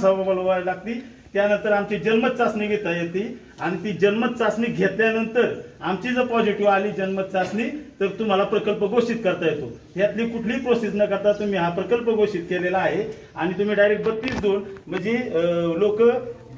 सभा लागती. त्यानंतर आमची जन्मत चाचणी घेता येते. आणि ती जन्मत चाचणी घेतल्यानंतर आमची जर पॉझिटिव्ह आली जन्मत चाचणी तर तुम्हाला प्रकल्प घोषित करता येतो. यातली कुठलीही प्रोसेस न करता तुम्ही हा प्रकल्प घोषित केलेला आहे. आणि तुम्ही डायरेक्ट बत्तीस दोन म्हणजे लोक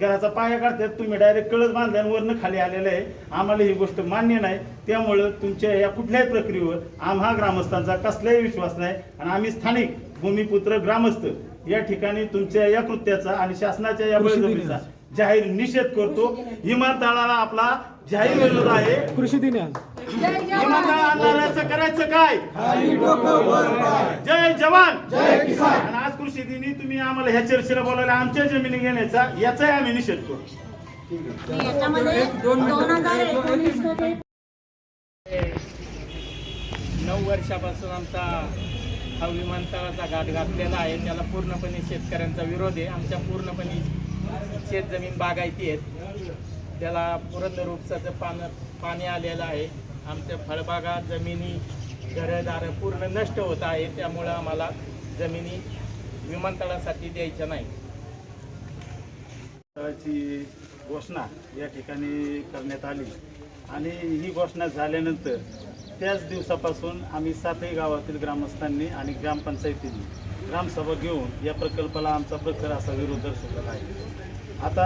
घराचा पाया काढतात. तुम्ही डायरेक्ट कळस बांधल्यावरनं खाली आलेलं आहे. आम्हाला ही गोष्ट मान्य नाही. त्यामुळं तुमच्या या कुठल्याही प्रक्रियेवर आम्हा ग्रामस्थांचा कसलाही विश्वास नाही. आणि आम्ही स्थानिक भूमिपुत्र ग्रामस्थ या ठिकाणी तुमच्या या कृत्याचा आणि शासनाच्या या बळजबरीचा जाहीर निषेध करतो. विमानतळाला आपला जाहीर विरोध आहे. कृषी दिन. विमानतळ करायचं काय? जय जवान. आणि आज कृषी दिनी तुम्ही आम्हाला ह्या चर्चेला बोलायला आमच्या जमिनी घेण्याचा याचाही आम्ही निषेध करू. याच्यामध्ये दोन हजार एकोणीसमध्ये नऊ वर्षापासून आमचा हा विमानतळाचा घाट घातलेला आहे. त्याला पूर्णपणे शेतकऱ्यांचा विरोध आहे. आमच्या पूर्णपणे शेतजमीन बागायती आहेत. त्याला पुरंदर उपसाचं पान पाणी आलेलं आहे. आमच्या फळबागा जमिनी घरदारं पूर्ण नष्ट होत आहे. त्यामुळं आम्हाला जमिनी विमानतळासाठी द्यायच्या नाही. तळाची घोषणा या ठिकाणी करण्यात आली. आणि ही घोषणा झाल्यानंतर त्याच दिवसापासून आम्ही सातही गावातील ग्रामस्थांनी आणि ग्रामपंचायतींनी ग्रामसभा घेऊन या प्रकल्पाला आमचा प्रखर असा विरोध दर्शवलेला आहे. आता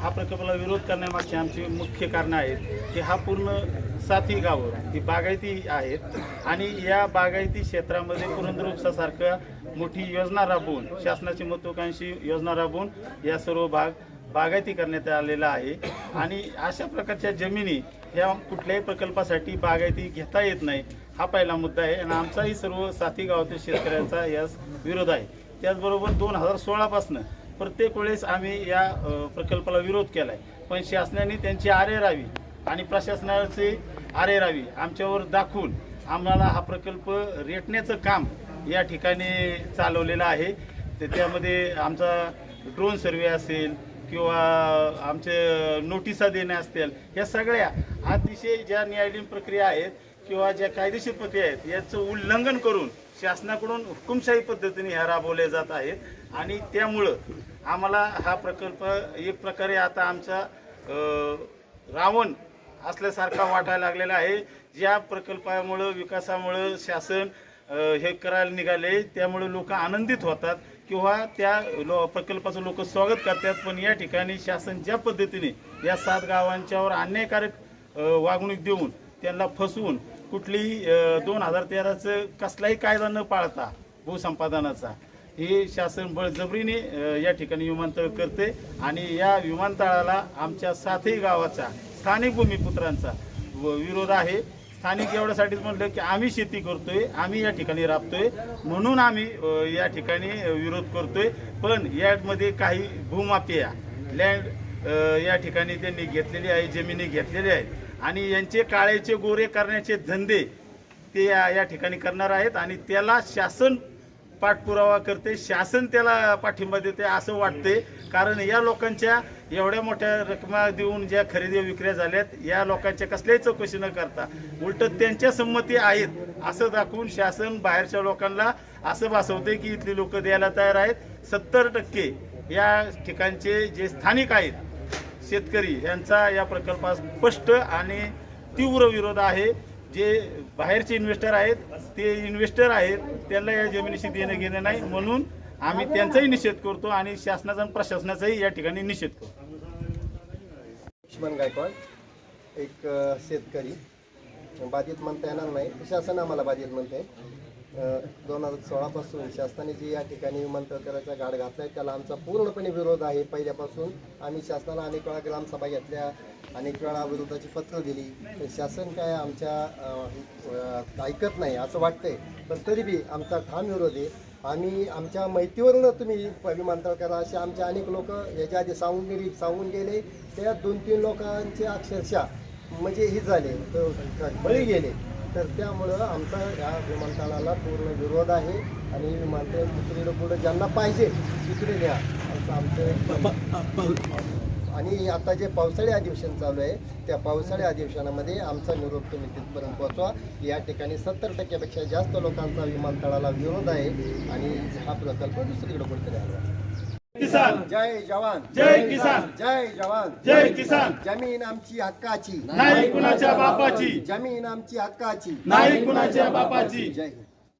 हा प्रकल्पाला विरोध करण्यामागची आमची मुख्य कारणं आहेत की हा पूर्ण सातही गावं ही बागायती आहेत आणि या बागायती क्षेत्रामध्ये पुरंदर उपसासारख्या मोठी योजना राबवून शासनाची महत्वाकांक्षी योजना राबवून या सर्व भाग बागायती करण्यात आलेला आहे. आणि अशा प्रकारच्या जमिनी या कुठल्याही प्रकल्पासाठी बागायती घेता येत नाही. हा पहिला मुद्दा आहे. आणि आमचाही सर्व साथी गावातील शेतकऱ्यांचा यास विरोध आहे. त्याचबरोबर दोन हजार सोळापासनं प्रत्येक वेळेस आम्ही या प्रकल्पाला विरोध केला आहे पण शासनाने त्यांची आरे राहावी आणि प्रशासनाचे आरे राहावी आमच्यावर दाखवून आम्हाला हा प्रकल्प रेटण्याचं काम या ठिकाणी चालवलेलं आहे. तर त्यामध्ये आमचा ड्रोन सर्वे असेल किंवा आमचे नोटिसा देणे असतील या सगळ्या अतिशय ज्या न्यायालयीन प्रक्रिया आहेत किंवा ज्या कायदेशीर प्रक्रिया आहेत याचं उल्लंघन करून शासनाकडून हुकुमशाही पद्धतीने ह्या राबवल्या जात आहेत. आणि त्यामुळं आम्हाला हा प्रकल्प एक प्रकारे आता आमचा रावण असल्यासारखा वाटायला लागलेला आहे. ज्या प्रकल्पामुळं विकासामुळं शासन हे करायला निघाले त्यामुळे लोक आनंदित होतात. किंवा त्या लो प्रकल्पाचं लोक स्वागत करतात पण या ठिकाणी शासन ज्या पद्धतीने या सात गावांच्यावर अन्यायकारक वागणूक देऊन त्यांना फसवून कुठलीही दोन हजार तेराचं कसलाही कायदा न पाळता भूसंपादनाचा हे शासन बळजबरीने या ठिकाणी विमानतळ करते आणि या विमानतळाला आमच्या सातही गावाचा स्थानिक भूमिपुत्रांचा व- विरोध आहे. स्थानिक एवढ्यासाठीच म्हटलं की आम्ही शेती करतोय आम्ही या ठिकाणी राबतोय म्हणून आम्ही या ठिकाणी विरोध करतोय. पण यामध्ये काही भूमाफिया लँड या ठिकाणी त्यांनी घेतलेली आहे जमिनी घेतलेल्या आहेत. आणि यांचे काळेचे गोरे करण्याचे धंदे ते या या ठिकाणी करणार आहेत आणि त्याला शासन पाठपुरावा करते शासन त्याला पाठिंबा देते असं वाटते. कारण या लोकांच्या एवढ्या मोठ्या रकमा देऊन ज्या खरेदी विक्र्या झाल्यात या लोकांच्या कसल्याही चौकशी न करता उलट त्यांच्या संमती आहेत असं दाखवून शासन बाहेरच्या लोकांना असं भासवते की इथली लोक द्यायला तयार आहेत. सत्तर टक्के या ठिकाणचे जे स्थानिक आहेत शेतकरी यांचा या प्रकल्पास स्पष्ट आणि तीव्र विरोध आहे. जे बाहेरचे इन्व्हेस्टर आहेत ते इन्व्हेस्टर आहेत त्यांना या जमिनीशी देणं घेणं नाही. म्हणून आम्ही त्यांचाही निषेध करतो आणि शासनाचा आणि प्रशासनाचाही या ठिकाणी निषेध करतो. लक्ष्मण गायकवाड एक शेतकरी. बाधित म्हणता येणार नाही. शासन आम्हाला बाधित म्हणते दोन हजार सोळापासून शासनाने जी या ठिकाणी विमानतळ करायचा गाड घातला आहे त्याला आमचा पूर्णपणे विरोध आहे. पहिल्यापासून आम्ही शासनाला अनेक वेळा ग्रामसभा घेतल्या अनेक वेळा विरोधाची पत्र दिली. तर शासन काय आमच्या ऐकत नाही असं वाटतंय. पण तरी बी आमचा ठाम विरोध आहे. आम्ही आमच्या माहितीवरून तुम्ही विमानतळ करा असे आमचे अनेक लोक याच्या आधी सांगून गेली सांगून गेले. त्या दोन तीन लोकांचे अक्षरशः म्हणजे हे झाले बळी गेले. तर त्यामुळं आमचा या विमानतळाला पूर्ण विरोध आहे आणि विमानतळ दुसरीकडे पुढं ज्यांना पाहिजे तिकडे न्या असं आमचं आणि आता जे पावसाळी अधिवेशन चालू आहे त्या पावसाळी अधिवेशनामध्ये आमचा निरोप तुम्ही तिथपर्यंत पोहोचवा. या ठिकाणी सत्तर टक्क्यापेक्षा जास्त लोकांचा विमानतळाला विरोध आहे आणि हा प्रकल्प दुसरीकडे कुठेतरी आला. किसान. जय जवान. जय किसान. जय जवान. जय किसान. जमीन आमची हक्काची. नाही कुणाच्या बापाची. जमीन आमची हक्काची. नाही कुणाच्या बापाची. जय हिंद.